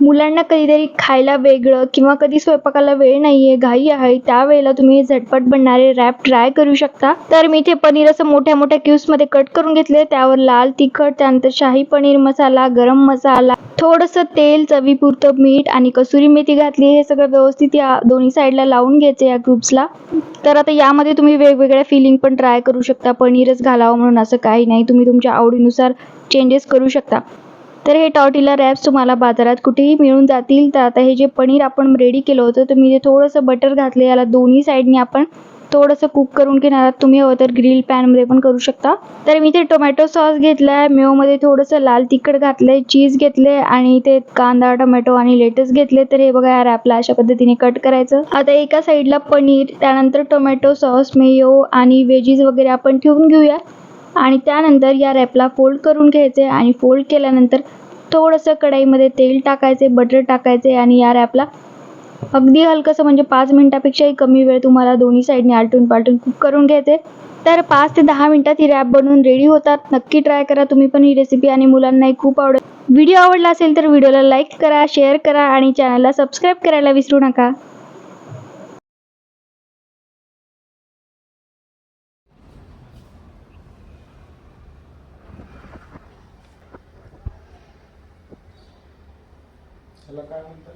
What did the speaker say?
मुलांना कधीतरी खायला वेगळं किंवा कधी स्वयंपाकाला वेळ नाही आहे घाई आहे त्यावेळेला तुम्ही हे झटपट बनणारे रॅप ट्राय करू शकता. तर मी इथे पनीर असं मोठ्या मोठ्या क्यूब्समध्ये कट करून घेतले त्यावर लाल तिखट त्यानंतर शाही पनीर मसाला गरम मसाला थोडंसं तेल चवीपुरतं मीठ आणि कसुरी मेथी घातली हे सगळं व्यवस्थित या दोन्ही साईडला लावून घ्यायचे या क्यूब्सला तर आता यामध्ये तुम्ही वेगवेगळ्या फिलिंग पण ट्राय करू शकता. पनीरच घालावं म्हणून असं काही नाही. तुम्ही तुमच्या आवडीनुसार चेंजेस करू शकता. तर हे टॉर्टिला रॅप्स तुम्हाला बाजारात कुठेही मिळून जातील. तर आता हे जे पनीर आपण रेडी केलं होतं तर मी ते थोडंसं बटर घातले याला दोन्ही साईडनी आपण थोडंसं कुक करून घेणार आहात. तुम्ही हवं तर ग्रिल पॅनमध्ये पण करू शकता. तर मी ते टोमॅटो सॉस घेतला आहे मेवमध्ये थोडंसं लाल तिखट घातलं आहे चीज घेतले आणि ते कांदा टोमॅटो आणि लेटस घेतले तर हे बघा या रॅपला अशा पद्धतीने कट करायचं. आता एका साईडला पनीर त्यानंतर टोमॅटो सॉस मेयो आणि वेजीज वगैरे आपण ठेवून घेऊया. आणि त्यानंतर या रॅपला फोल्ड करून घ्यायचे आणि फोल्ड केल्यानंतर थोडंसं कढाईमध्ये तेल टाकायचे बटर टाकायचे आणि या रॅपला अगदी हलकंसं म्हणजे पाच मिनटापेक्षाही कमी वेळ तुम्हाला दोन्ही साईडने आलटून पालटून कुक करून घ्यायचे. तर पाच ते दहा मिनटात ही रॅप बनवून रेडी होतात. नक्की ट्राय करा. तुम्ही पण ही रेसिपी आणि मुलांनाही खूप आवडेल. व्हिडिओ आवडला असेल तर व्हिडिओला लाईक करा शेअर करा आणि चॅनलला सबस्क्राईब करायला विसरू नका. त्याला काय म्हणतात